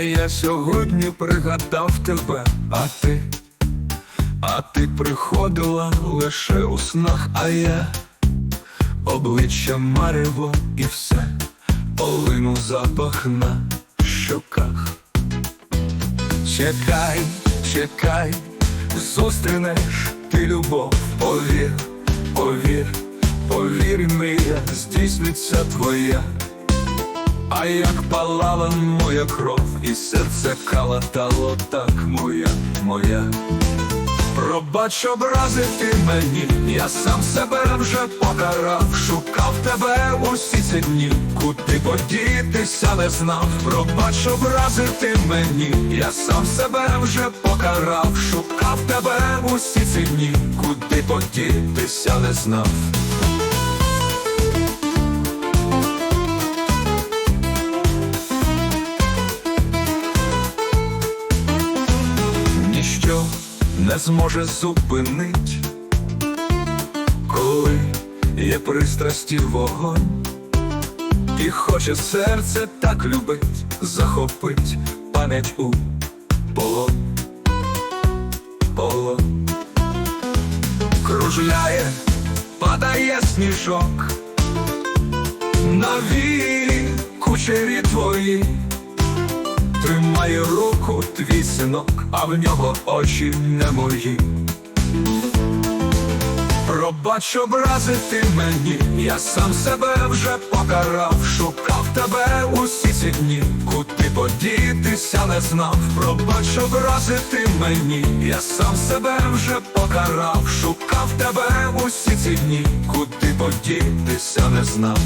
я сьогодні пригадав тебе, а ти, а ти приходила лише у снах, а я обличчя марево і все, полину запах на щоках. Чекай, чекай, зустрінеш ти любов, повір, повір, повір, мрія, здійсниться твоя. А як палала моя кров, і серце калатало так моя, моя. Пробач образити мені, я сам себе вже покарав, шукав тебе усі ці дні, куди подітися не знав. Пробач образити мені, я сам себе вже покарав, шукав тебе усі ці дні, куди подітися не знав. Не зможе зупинить, коли є пристрасті вогонь, і хоче серце так любить, захопить пам'ять у полон, полон. Кружляє, падає сніжок, на вілі кучері твої. Тримає руку твій синок, а в нього очі не мої. Пробач образити мені, я сам себе вже покарав, шукав тебе усі ці дні, куди подітися не знав. Пробач образити мені, я сам себе вже покарав, шукав тебе усі ці дні, куди подітися не знав.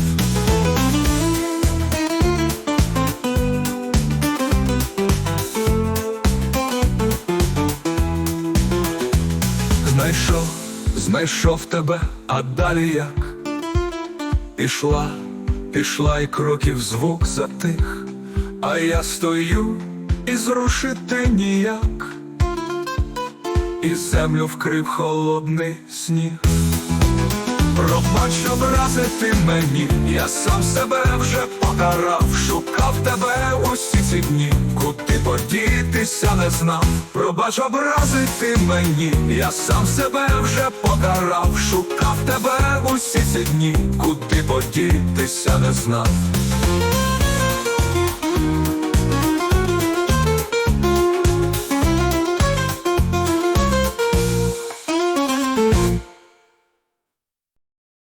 Знайшов тебе, а далі як? Пішла, пішла і кроків звук затих, а я стою і зрушити ніяк, і землю вкрив холодний сніг. Пробач образити мені, я сам себе вже покарав, шукав тебе усі ці дні, куди подітися не знав. Пробач образити мені, я сам себе вже покарав, шукав тебе усі ці дні, куди подітися не знав.